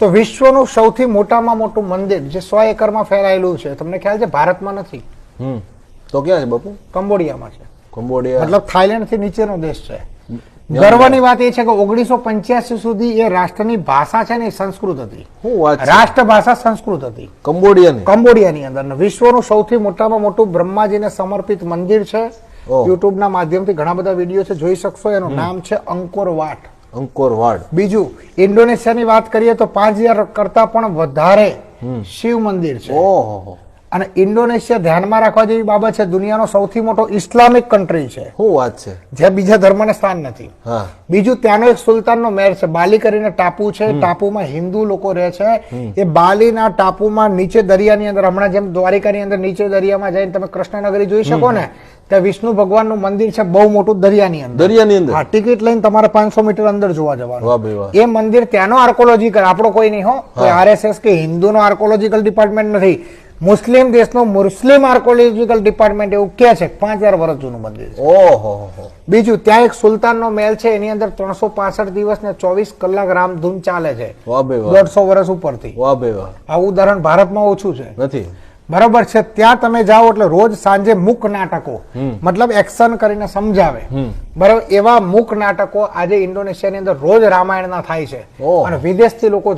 તો વિશ્વનું સૌથી મોટામાં મોટું મંદિર જે સો એકરમાં ફેલાયેલું છે તમને ખ્યાલ છે? ભારતમાં નથી. હમ. તો ક્યાં છે બાપુ? કંબોડિયામાં છે. કંબોડિયા. મતલબ થાઈલેન્ડથી નીચેનો દેશ છે. ગર્વની વાત એ છે કે ઓગણીસો પંચ્યાસી સુધી એ રાષ્ટ્રની ભાષા છે ને સંસ્કૃત હતી. રાષ્ટ્ર ભાષા સંસ્કૃત હતી. કંબોડિયાની? કંબોડિયાની અંદર. વિશ્વનું સૌથી મોટામાં મોટું બ્રહ્માજીને સમર્પિત મંદિર છે. યુટ્યુબના માધ્યમથી ઘણા બધા વીડિયો છે જોઈ શકશો. એનું નામ છે અંકોર વાટ. અંકોર વાડ. બીજું ઇન્ડોનેશિયાની વાત કરીએ તો પાંચ હજાર કરતા પણ વધારે શિવ મંદિર છે. ઓહો. અને ઇન્ડોનેશિયા ધ્યાનમાં રાખવા જેવી બાબત છે દુનિયાનો સૌથી મોટો ઇસ્લામિક કન્ટ્રી છે. શું વાત છે? જ્યાં બીજા ધર્મને સ્થાન નથી. બીજું ત્યાંનો એક સુલતાનનો મેર છે બાલી કરીને ટાપુ છે ટાપુમાં હિન્દુ લોકો રહે છે. એ બાલીના ટાપુમાં નીચે દરિયાની અંદર હમણાં જેમ દ્વારિકાની અંદર નીચે દરિયામાં જઈને તમે કૃષ્ણનગરી જોઈ શકો ને ત્યાં વિષ્ણુ ભગવાનનું મંદિર છે બહુ મોટું દરિયાની અંદર. દરિયાની અંદર? હા ટિકિટ લઈને તમારે પાંચસો મીટર અંદર જોવા જવાનું. એ મંદિર ત્યાંનો આર્કોલોજીકલ આપણો કોઈ નહીં હો કોઈ આરએસએસ કે હિન્દુનો આર્કોલોજીકલ ડિપાર્ટમેન્ટ નથી. મુસ્લિમ દેશનો મુસ્લિમ આર્કોલોજીકલ ડિપાર્ટમેન્ટ એવું કે છે પાંચ હજાર વર્ષ જૂનું મંદિર છે. ઓહો બીજું ત્યાં એક સુલતાનનો મહેલ છે એની અંદર ત્રણસો પાસઠ દિવસ ને ચોવીસ કલાક રામધૂન ચાલે છે. દોઢસો વર્ષ ઉપરથી. આ ઉદાહરણ ભારતમાં ઓછું છે. નથી. બરાબર છે ત્યાં તમે જાઓ એટલે રોજ સાંજે મુક નાટકો મતલબ એક્શન કરીને સમજાવે. બરાબર એવા મુક નાટકો આજે ઇન્ડોનેશિયાની અંદર રોજ રામાયણના થાય છે. અને વિદેશથી લોકો